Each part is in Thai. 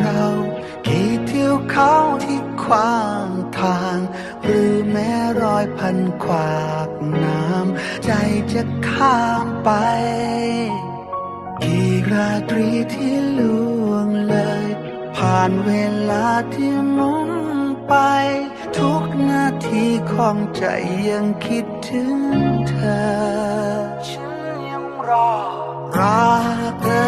เรากี่เที่ยวเขาที่ขวางทาง หรือแม้รอยพันขวากน้ำใจจะข้ามไป กี่ราตรีที่ล่วงเลย ผ่านเวลาที่หมุนไป ทุกนาทีของใจยังคิดถึงเธอ ฉันยังรอรักเอ่ยแม้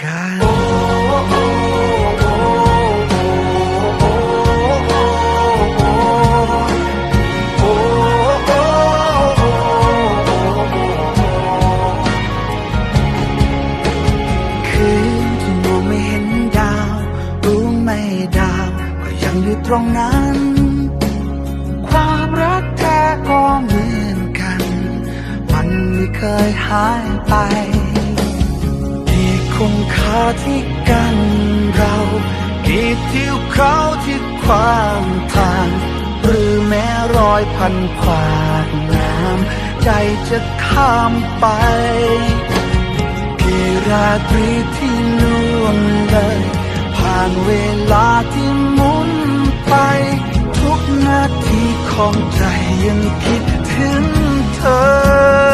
ายไป กี่คงคาที่กันเรา กี่ทิวเขาที่ขวางทาง หรือแม้รอยพันขวากน้ำใจจะข้ามไป กี่ราตรีที่ล่วงเลย ผ่านเวลาที่หมุนไป ทุกนาทีของใจยังคิดถึงเธอ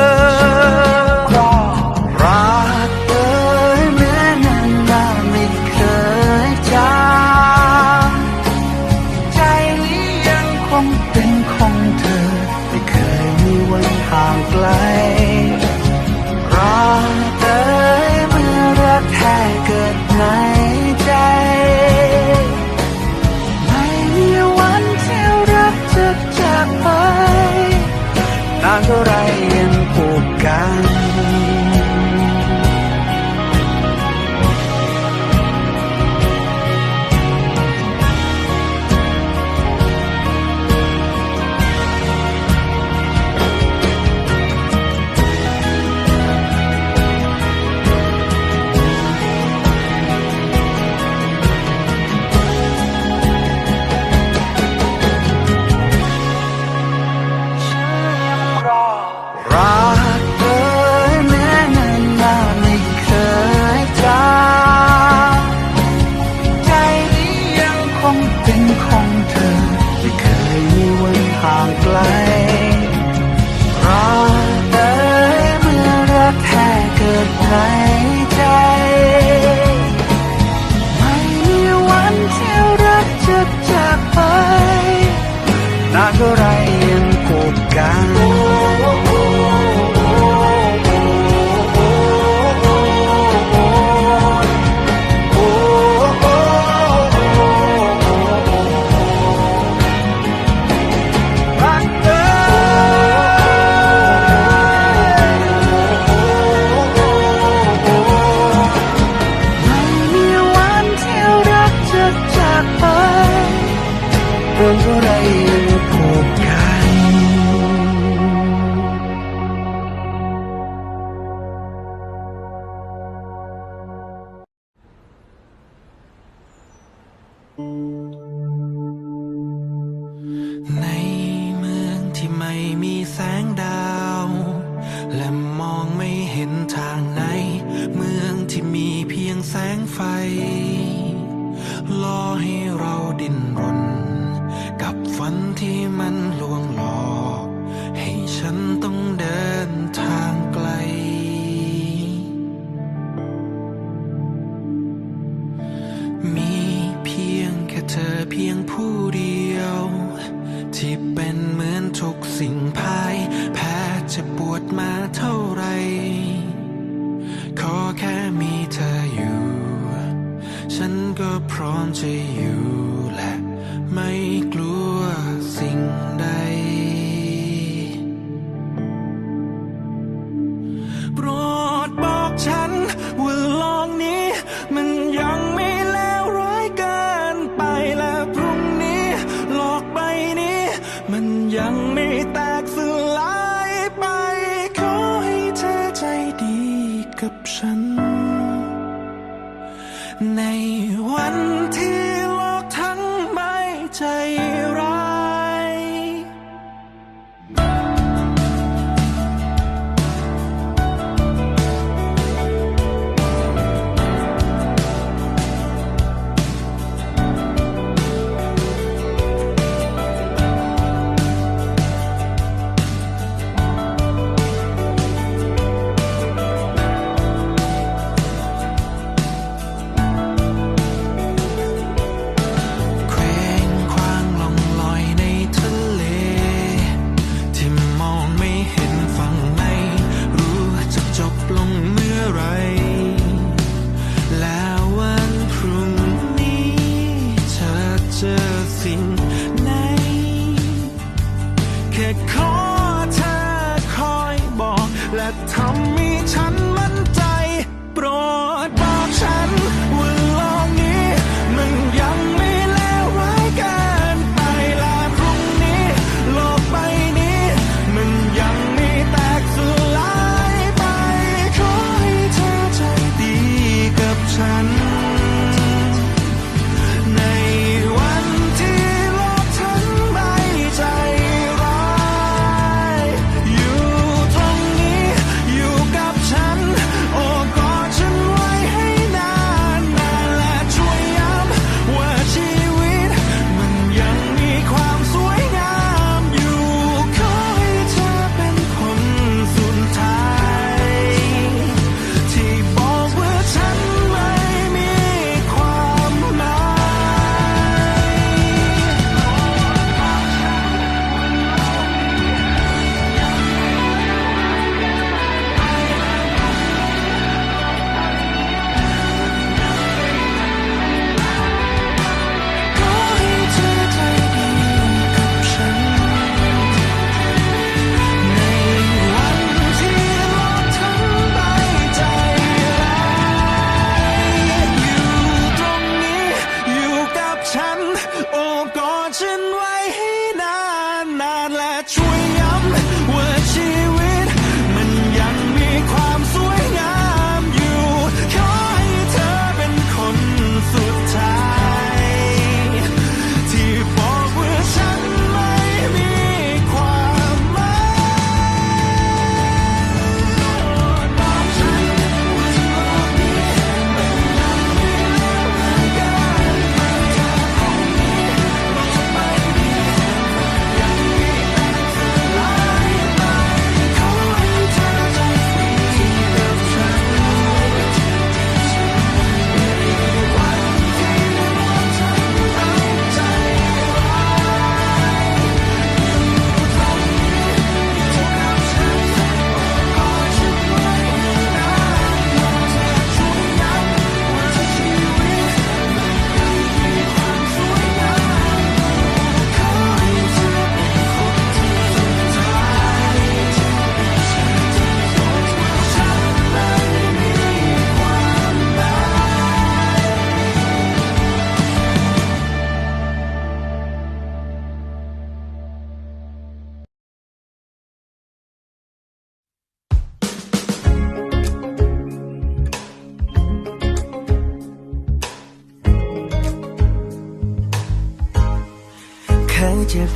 ที่มัน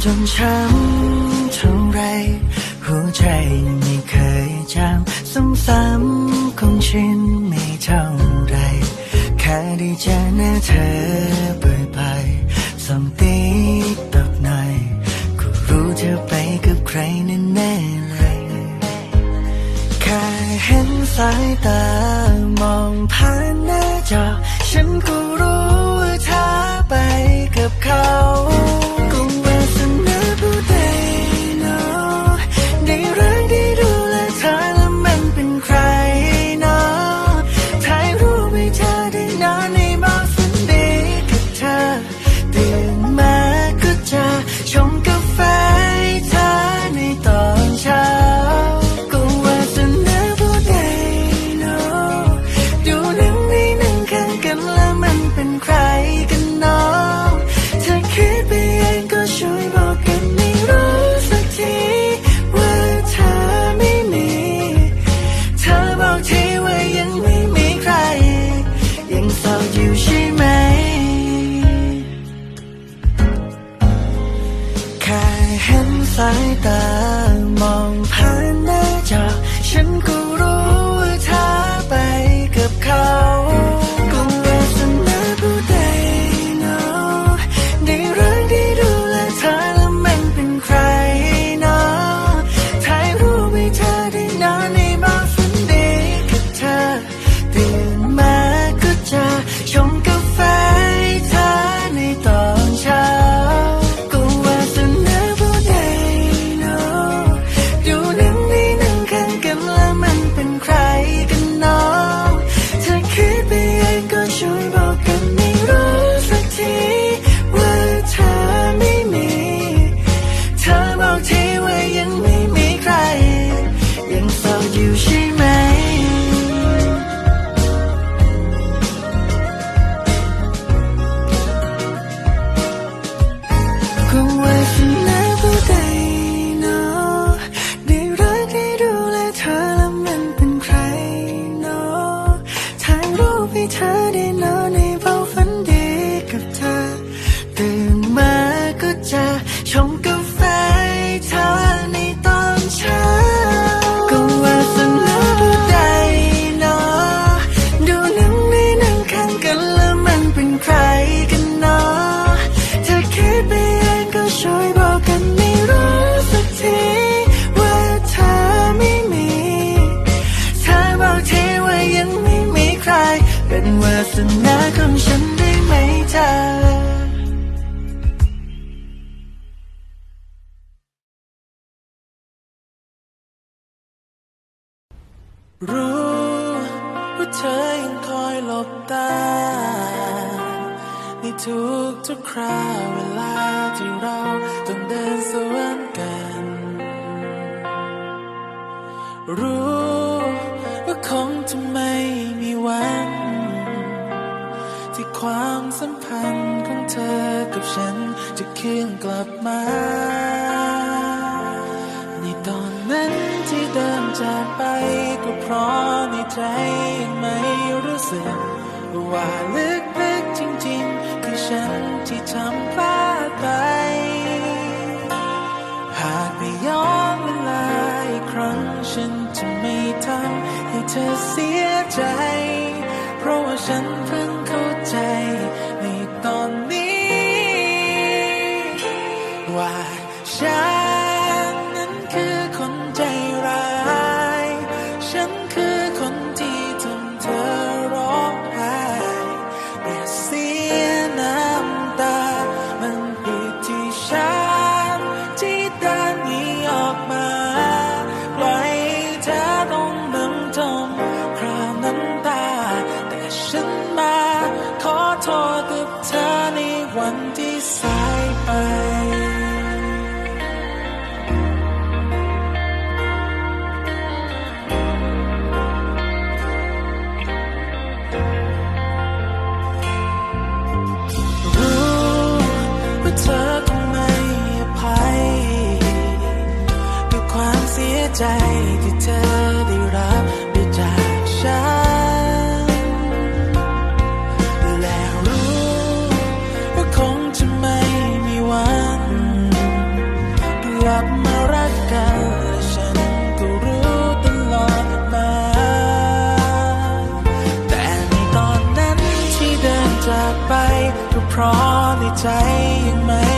จนช้ำเท่าไร หัวใจไม่เคยจำซ้ำๆคงชินไม่เท่าไร แค่ได้เจอหน้าเธอบ่อยๆสองตีตบหน่อยก็รู้เธอไปกับใครแน่ๆเลย แค่เห็นสายตามองผ่านหน้าจอ ฉันก็รู้ รู้ว่าเธอยังคอยหลบตา ในทุกทุกคราวเวลาที่เราต้องเดินสวนกัน รู้ว่าคงจะไม่มีวัน ที่ความสัมพันธ์ของเธอกับฉันจะคืนกลับมา นั้นที่เดินจากไปก็เพราะในใจยังไม่รู้สึก ว่าลึกลึกจริงๆ คือฉันที่ทำพลาดไป หากได้ย้อนเวลาอีกครั้งฉันจะไม่ทำให้เธอเสียใจ เพราะว่าฉันเพิ่งเข้าใจ ใจที่เธอได้รับได้จากฉัน และรู้ว่าคงจะไม่มีวันกลับมารักกันและฉันก็รู้ตลอดมา แต่ในตอนนั้นที่เดินจากไปก็เพราะในใจยังไม่